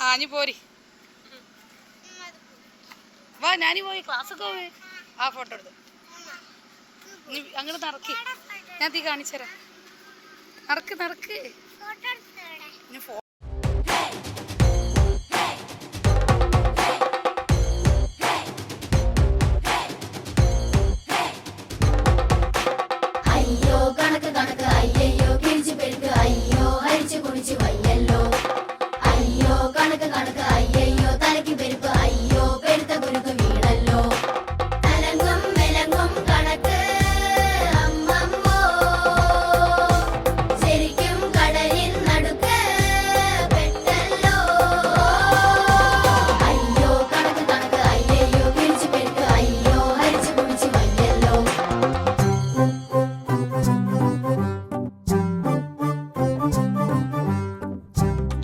ആ നീ പോരി. വാ ഞാനി പോയി. ക്ലാസ്സൊക്കെ പോയി. ആ ഫോട്ടോ എടുത്തു. അങ്ങോട്ട് നടക്കി. ഞാൻ തീ കാണിച്ചുതരാം. നടക്ക് നടക്ക്.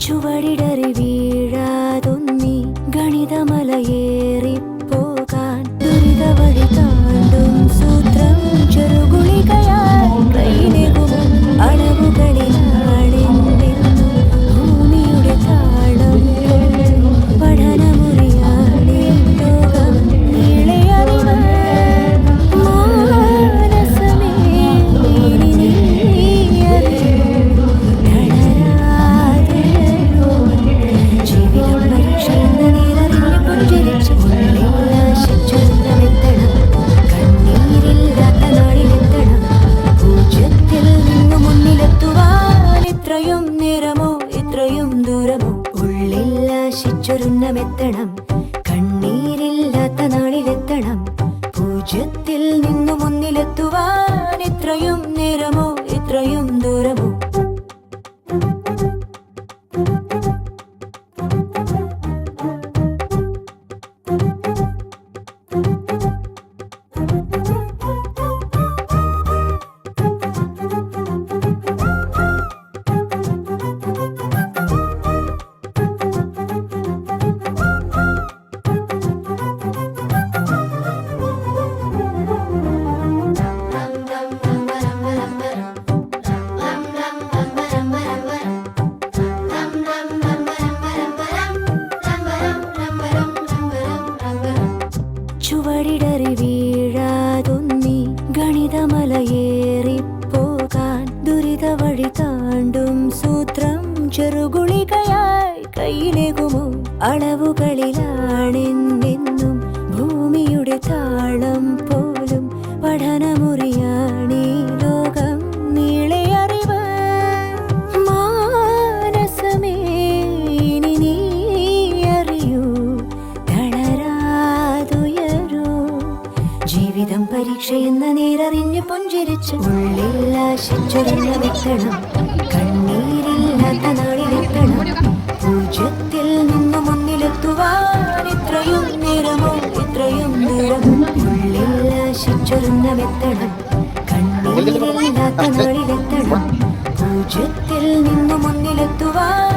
ചുവടിടറി വീഴാതൊന്നി ഗണിതമലയേറിപ്പോകാൻ ഉള്ളിലാശിച്ചൊരുങ്ങമെത്തണം കണ്ണീരില്ലാത്ത നാളിലെത്തണം. പൂജ്യത്തിൽ നിന്നു മുന്നിലെത്തുവാൻ ഇത്രയും നേരമോ ഇത്രയും ദൂരമോ ഗണിതമലയേറിപ്പോകാൻ ദുരിത വഴി താണ്ടും സൂത്രം ചെറുകുളികയായി കയ്യിലേകുമോ? അളവുകളിലാണെന്നെന്നും ജീവിതം നേരറിഞ്ഞു പുഞ്ചിരിച്ച് ഉള്ളിൽ ആശിച്ചൊരുങ്ങ വെക്കണം കണ്ണീരില്ലാത്ത നാളിലെത്തണം പൂജ്യത്തിൽ നിന്ന് മുന്നിലെത്തുവാൻ ഇത്രയും നേരമോ? ഇത്രയും നേരമോ ഉള്ളിൽ ആശിച്ചൊരുങ്ങ വെക്കണം കണ്ണീരില്ലാത്ത നാളിലെത്തണം പൂജ്യത്തിൽ നിന്ന് മുന്നിലെത്തുവാൻ